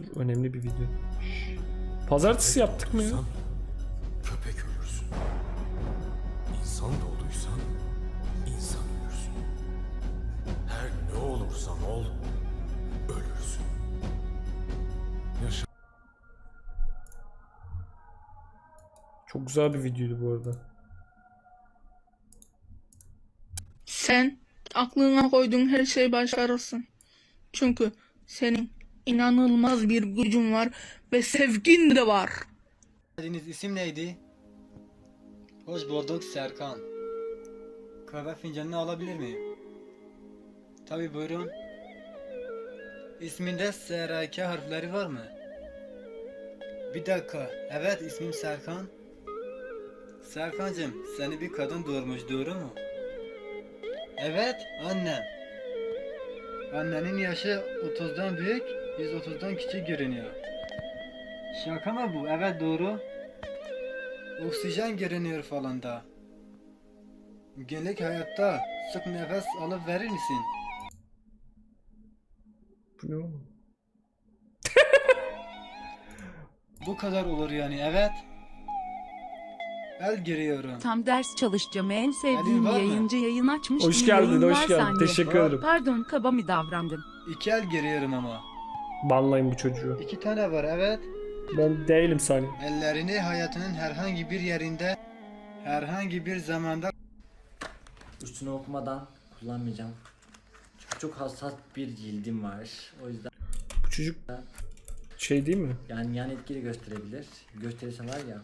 Dur önemli bir video. Pazartesi yaptık mı ya? Köpek ölürsün. İnsan doğduysan insan ölürsün. Her ne olursan ol ölürsün. Yaşa Çok güzel bir videoydu bu arada. Sen aklına koyduğun her şeyi başarırsın. Çünkü senin inanılmaz bir gücün var ve sevgin de var. Dediğiniz isim neydi? Hoş bulduk Serkan. Kahve fincanını alabilir miyim? Tabi buyurun. İsminde SRK harfleri var mı? Bir dakika. Evet ismim Serkan. Serkancığım seni bir kadın doğurmuş doğru mu? Evet annem. Annenin yaşı 30'dan büyük, 130'dan küçük görünüyor. Şaka mı bu? Evet doğru. Oksijen görünüyor falan da. Günlük hayatta sık nefes alıp verir misin? Bu ne oğlum? Bu kadar olur yani evet. El giriyorum. Tam ders çalışacağım en Elin sevdiğim var mı? yayıncı yayın açmış. Hoş bir geldin, yayın hoş var geldin. Teşekkür ederim. Pardon kaba mı davrandım? İki el giriyorum ama. Banlayın bu çocuğu. İki tane var evet. Ben değilim saniye. Ellerini hayatının herhangi bir yerinde, herhangi bir zamanda Üstüne okumadan kullanmayacağım. Çünkü çok hassas bir cildim var. O yüzden Bu çocuk şey değil mi? yani yan etkili gösterebilir. Gösterirse var ya.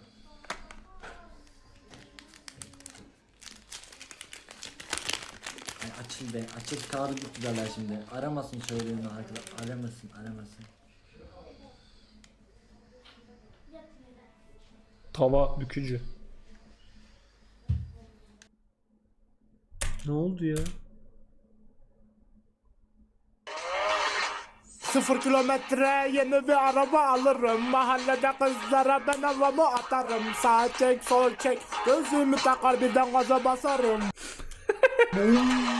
Yani açıl be. Açıl kağıdı çok güzeller şimdi. Aramasın söylediğini arkadaşlar. Aramasın aramasın. Tava bükücü. Ne oldu ya? Sıfır kilometre yeni bir araba alırım Mahallede kızlara ben havamı atarım Sağ çek sol çek Gözümü takar birden gaza basarım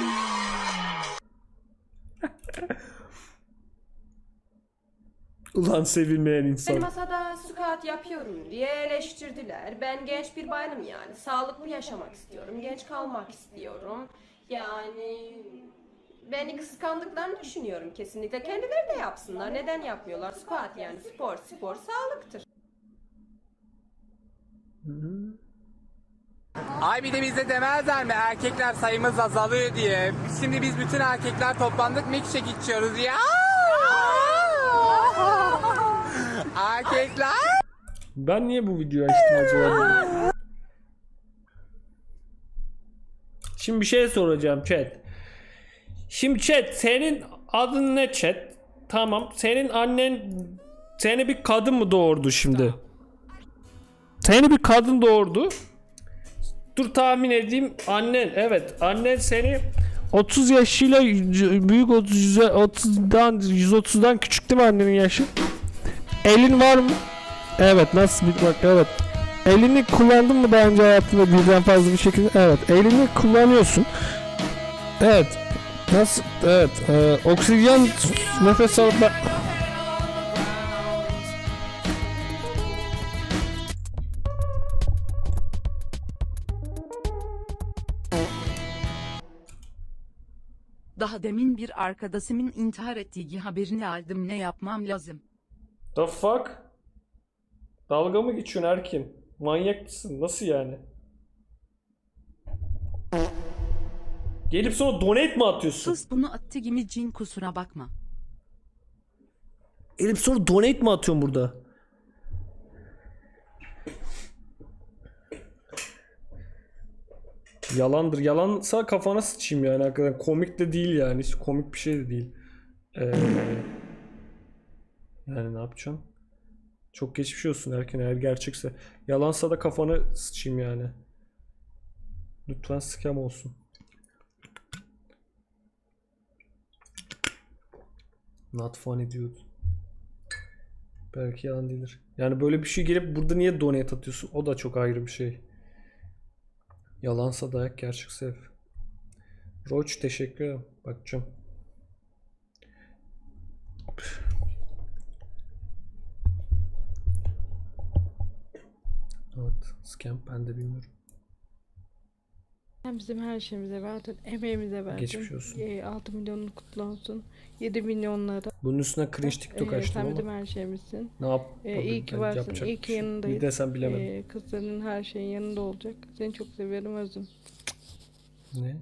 Ulan sevilmeyen Beni insan. masada squat yapıyorum diye eleştirdiler. Ben genç bir bayanım yani. Sağlıklı yaşamak istiyorum. Genç kalmak istiyorum. Yani beni kıskandıklarını düşünüyorum kesinlikle. Kendileri de yapsınlar. Neden yapmıyorlar? Squat yani spor. Spor sağlıktır. Ay bir de bize demezler mi erkekler sayımız azalıyor diye. Şimdi biz bütün erkekler toplandık milkshake içiyoruz ya. Erkekler. Ben niye bu videoyu açtım acaba? Şimdi bir şey soracağım chat. Şimdi chat senin adın ne chat? Tamam. Senin annen seni bir kadın mı doğurdu şimdi? Seni bir kadın doğurdu. Dur tahmin edeyim. Annen evet. Annen seni 30 yaşıyla büyük 30 30'dan 130'dan küçük değil mi annenin yaşı? Elin var mı? Evet nasıl bir bak evet. Elini kullandın mı daha önce hayatında birden fazla bir şekilde? Evet. Elini kullanıyorsun. Evet. Nasıl? Evet. e, oksijen nefes alıp Daha demin bir arkadaşımın intihar ettiği haberini aldım ne yapmam lazım? The fuck? Dalga mı geçiyorsun Erkin? Manyak mısın? Nasıl yani? Gelip sonra donate mi atıyorsun? Sus bunu attı gibi cin kusura bakma. Gelip sonra donate mi atıyorsun burada? Yalandır. Yalansa kafana sıçayım yani hakikaten. Komik de değil yani. Hiç komik bir şey de değil. Ee, yani ne yapacaksın? Çok geçmiş olsun Erken eğer gerçekse. Yalansa da kafanı sıçayım yani. Lütfen scam olsun. Not funny dude. Belki yalan değildir. Yani böyle bir şey gelip burada niye donate atıyorsun? O da çok ayrı bir şey. Yalansa dayak gerçekse ev. Roach teşekkür ederim. Bakacağım. Evet. Scam ben de bilmiyorum. Sen bizim her şeyimize verdin, emeğimize verdin. Geçmiş olsun. Ee, 6 milyonun kutlu olsun. 7 milyonlara. Bunun üstüne cringe TikTok Ee, açtım sen bizim ama her şeyimizsin. ne yap? Ee, iyi ki varsın, iyi ki yanındayız. Bir de sen bilemedin. Ee, kızların her şeyin yanında olacak. Seni çok seviyorum özüm. Ne?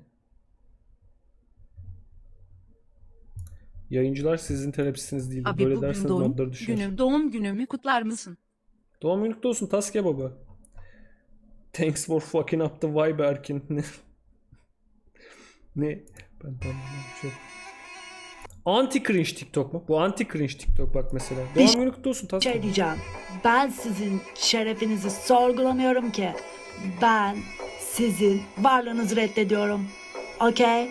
Yayıncılar sizin terapisiniz değil. Abi Böyle bugün derseniz doğum düşer. günüm, doğum günümü kutlar mısın? Doğum günü kutlu olsun Taske baba. Thanks for fucking up the vibe Erkin. Ne? Ben tamam çok. Anti cringe TikTok mu? Bu anti cringe TikTok bak mesela. Doğum günü kutlu olsun Taske. şey diyeceğim. Ben sizin şerefinizi sorgulamıyorum ki. Ben sizin varlığınızı reddediyorum. Okey.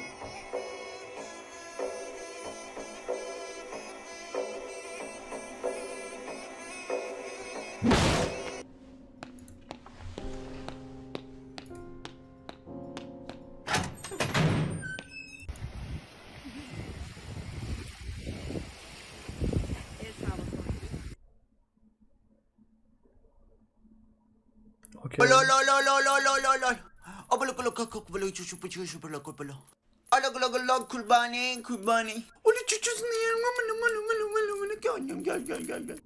Kurbani kurbani. Onu çuçusunu yerim aman aman aman aman aman gel gel gel gel.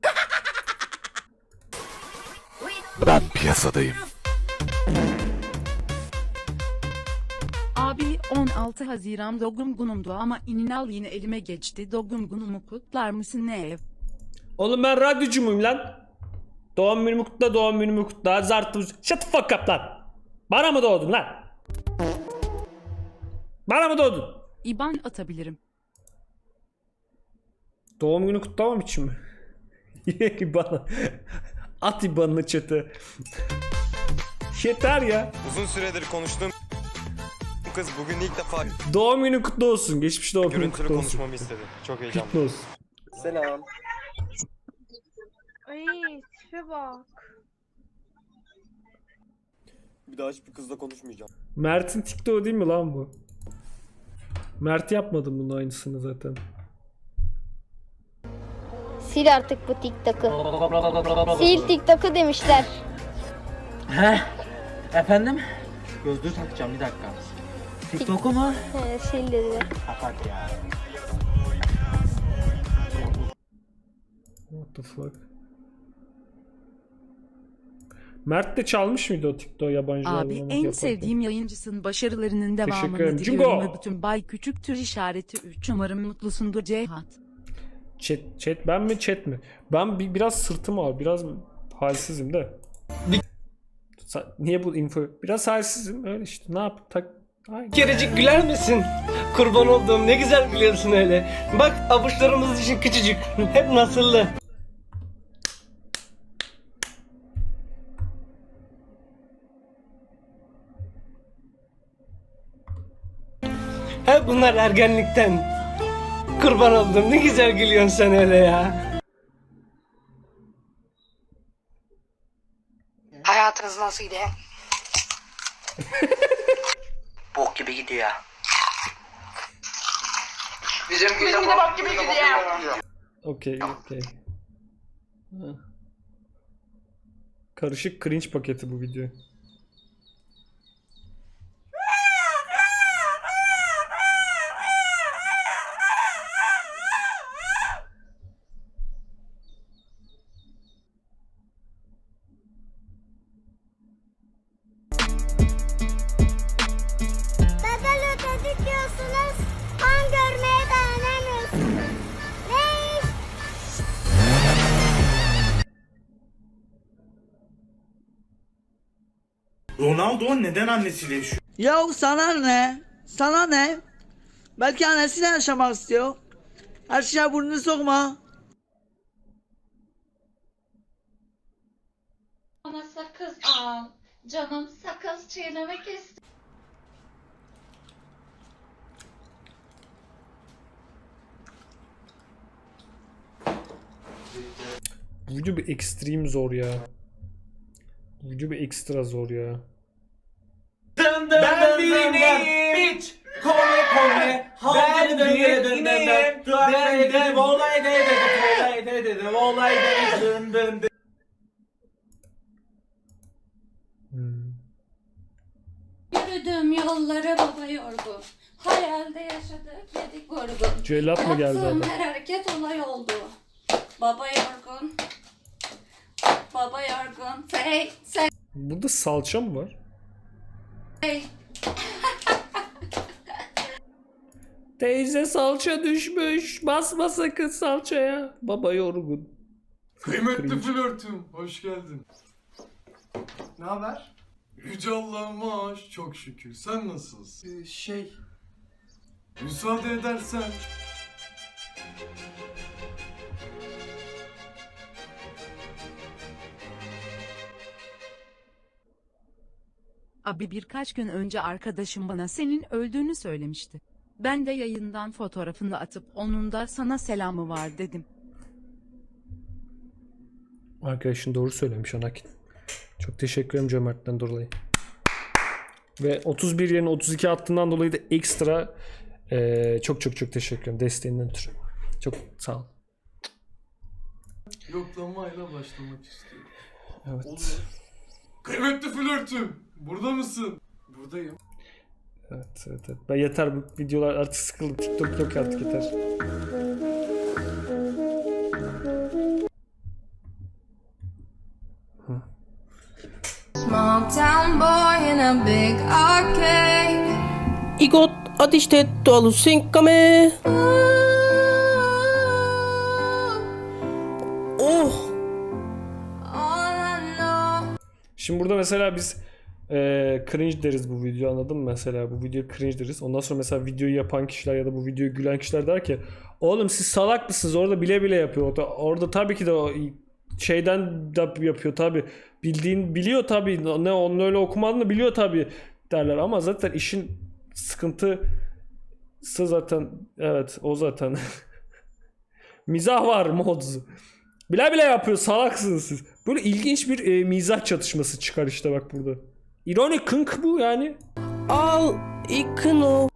Ben piyasadayım. Abi 16 Haziran doğum günümdü ama ininal yine elime geçti. Doğum günümü kutlar mısın ne ev? Oğlum ben radyocu muyum lan? Doğum günümü kutla, doğum günümü kutla. Zartı. Shut the fuck up lan. Bana mı doğdun lan? Bana mı doğdun? İban atabilirim. Doğum günü kutlamam için mi? İbana. At İban'ını çete. Yeter ya. Uzun süredir konuştuğum kız bugün ilk defa Doğum günü kutlu olsun. Geçmiş doğum günü görüntülü kutlu olsun. konuşmamı istedi. Çok heyecanlı. Kutlu olsun. Selam. Ay tipe bak. Bir daha hiçbir kızla konuşmayacağım. Mert'in TikTok'u değil mi lan bu? Mert yapmadım bunun aynısını zaten. Sil artık bu TikTok'u. Sil TikTok'u demişler. He? Efendim? Gözlüğü takacağım bir dakika. TikTok'u mu? He, sil dediler. Kapat ya. What the fuck? Mert de çalmış mıydı o TikTok yabancı Abi en yaparken? sevdiğim yayıncısın. Başarılarının devamını diliyorum bütün Bay Küçüktür işareti 3 umarım mutlusundur Cihat. Chat, chat ben mi chat mi? Ben bir, biraz sırtım ağrıyor. Biraz halsizim de. Niye bu info? Biraz halsizim. Öyle işte. Ne yap? Tak. Aynen. Kerecik güler misin? Kurban olduğum ne güzel gülüyorsun öyle. Bak avuçlarımız için küçücük. Hep nasıllı. Bunlar ergenlikten. Kurban oldum ne güzel gülüyorsun sen öyle ya. Hayatınız nasıl gidiyor? Bok gibi gidiyor. Bizim de bak gibi gidiyor. Okey, okey. Ha. Karışık cringe paketi bu video. Ronaldo neden annesiyle yaşıyor? Ya sana ne? Sana ne? Belki annesiyle yaşamak istiyor. Her şeye burnunu sokma. Bana sakız al. Canım sakız çiğnemek istiyor. Bu video bir ekstrem zor ya. Bu video bir ekstra zor ya dön dön Ben biriyim. Bitch. Kone kone. Ben biriyim. Ben de olay de dedim. Olay de dedim. Olay de dön dön dön. Hmm. Yürüdüm yollara baba yorgu. Hayalde yaşadık yedik vurgun. Cellat mı geldi Yaptığım adam? her hareket olay oldu. Baba yorgun. Baba yorgun. Say, say. Burada salça mı var? Teyze salça düşmüş. Basma sakın salçaya. Baba yorgun. Kıymetli flörtüm, hoş geldin. Ne haber? Yüce Allah'ıma aş, çok şükür. Sen nasılsın? şey... Müsaade edersen... Abi birkaç gün önce arkadaşım bana senin öldüğünü söylemişti. Ben de yayından fotoğrafını atıp onun da sana selamı var dedim. Arkadaşın doğru söylemiş Anakin. Çok teşekkür ederim cömertten dolayı. Ve 31 yerine 32 attığından dolayı da ekstra eee, çok çok çok teşekkür ederim desteğinden ötürü. Çok sağ ol. Yoklamayla başlamak istiyorum. Evet. Olur. Kıymetli flörtüm, Burada mısın? Buradayım. Evet, evet, evet. Ben yeter bu videolar artık sıkıldım. TikTok yok artık yeter. Small town boy in a big arcade. İgot ateşte dolu sinkame. Oh. Şimdi burada mesela biz eee cringe deriz bu video anladın mı mesela bu video cringe deriz. Ondan sonra mesela videoyu yapan kişiler ya da bu videoyu gülen kişiler der ki oğlum siz salak mısınız orada bile bile yapıyor. Orada, orada tabii ki de o şeyden de yapıyor tabii. Bildiğin biliyor tabii ne onun öyle okumadığını biliyor tabii derler ama zaten işin sıkıntısı zaten evet o zaten. Mizah var mods. Bile bile yapıyor salaksınız siz. Böyle ilginç bir e, mizah çatışması çıkar işte bak burada. İroni kınk bu yani. Al ikın o.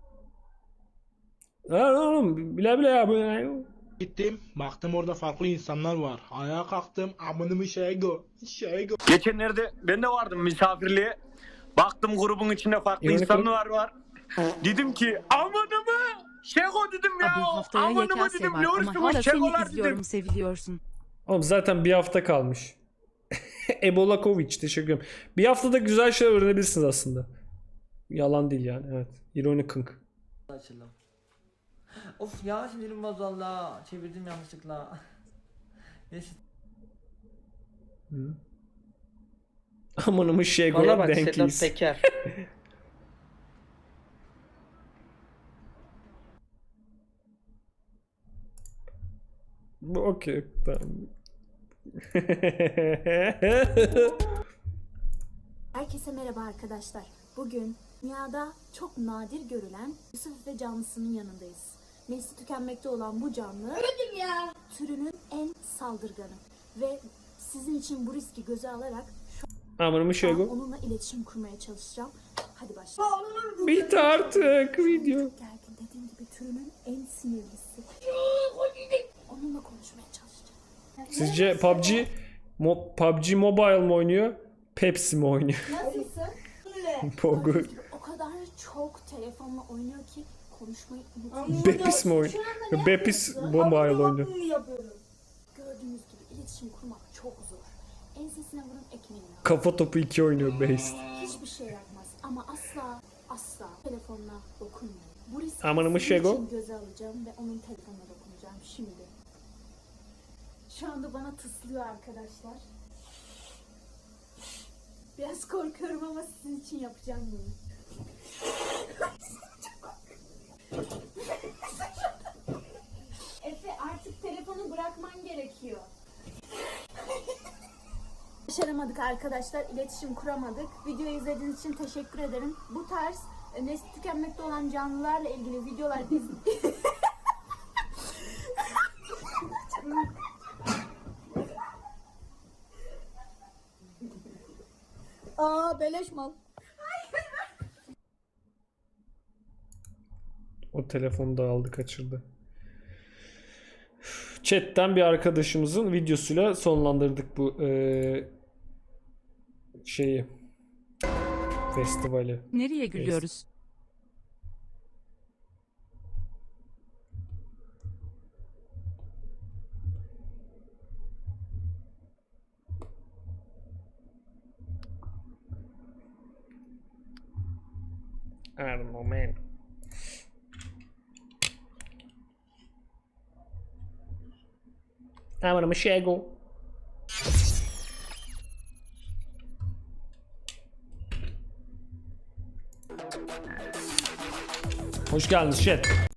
Lan oğlum bile bile ya bu yani. Gittim baktım orada farklı insanlar var. Ayağa kalktım amınımı şeye go. Şeye go. Geçenlerde ben de vardım misafirliğe. Baktım grubun içinde farklı İroni insanlar kınk. var. dedim ki amınımı Şego dedim ya. Abi haftaya YKS var ama hala seni izliyorum seviliyorsun. Oğlum zaten bir hafta kalmış. Ebola Kovic teşekkür ederim. Bir haftada güzel şeyler öğrenebilirsiniz aslında. Yalan değil yani evet. İronik kınk. Açıldım. Of ya sinirim bozuldu Allah. Çevirdim yanlışlıkla. Neyse. Amanımı şey Bana bak denkiyiz. Sedat Peker. Bu okey. Tamam. Herkese merhaba arkadaşlar. Bugün dünyada çok nadir görülen Yusuf ve canlısının yanındayız. Nesli tükenmekte olan bu canlı türünün en saldırganı ve sizin için bu riski göze alarak Amanımı şu an şey onunla iletişim kurmaya çalışacağım. Hadi başlayalım. Bitti artık video. Gergin dediğim gibi türünün en sinirlisi. Onunla konuşmaya çalışacağım. Sizce PUBG Mo- PUBG Mobile mi oynuyor? Pepsi mi oynuyor? Nasılsın? Pogo. O kadar çok telefonla oynuyor ki konuşmayı unutuyor. Bepis mi oynuyor? Bepis Mobile oynuyor. Gördüğünüz gibi iletişim kurmak çok zor. Ensesine vurun ekmeğini al. Kafa topu 2 oynuyor based. Hiçbir şey yapmaz ama asla asla telefonuna dokunmayın. Bu riski Amanımı sizin şego. için göze alacağım ve onun telefonuna dokunacağım şimdi. Şu anda bana tıslıyor arkadaşlar. Biraz korkuyorum ama sizin için yapacağım bunu. Efe artık telefonu bırakman gerekiyor. Başaramadık arkadaşlar, iletişim kuramadık. Videoyu izlediğiniz için teşekkür ederim. Bu tarz e, nesli tükenmekte olan canlılarla ilgili videolar iz... beleş mal. O telefonu da aldı kaçırdı. Chat'ten bir arkadaşımızın videosuyla sonlandırdık bu eee, şeyi. Festivali. Nereye gülüyoruz? Her moment. Tamam mı Şego? Hoş geldiniz chat.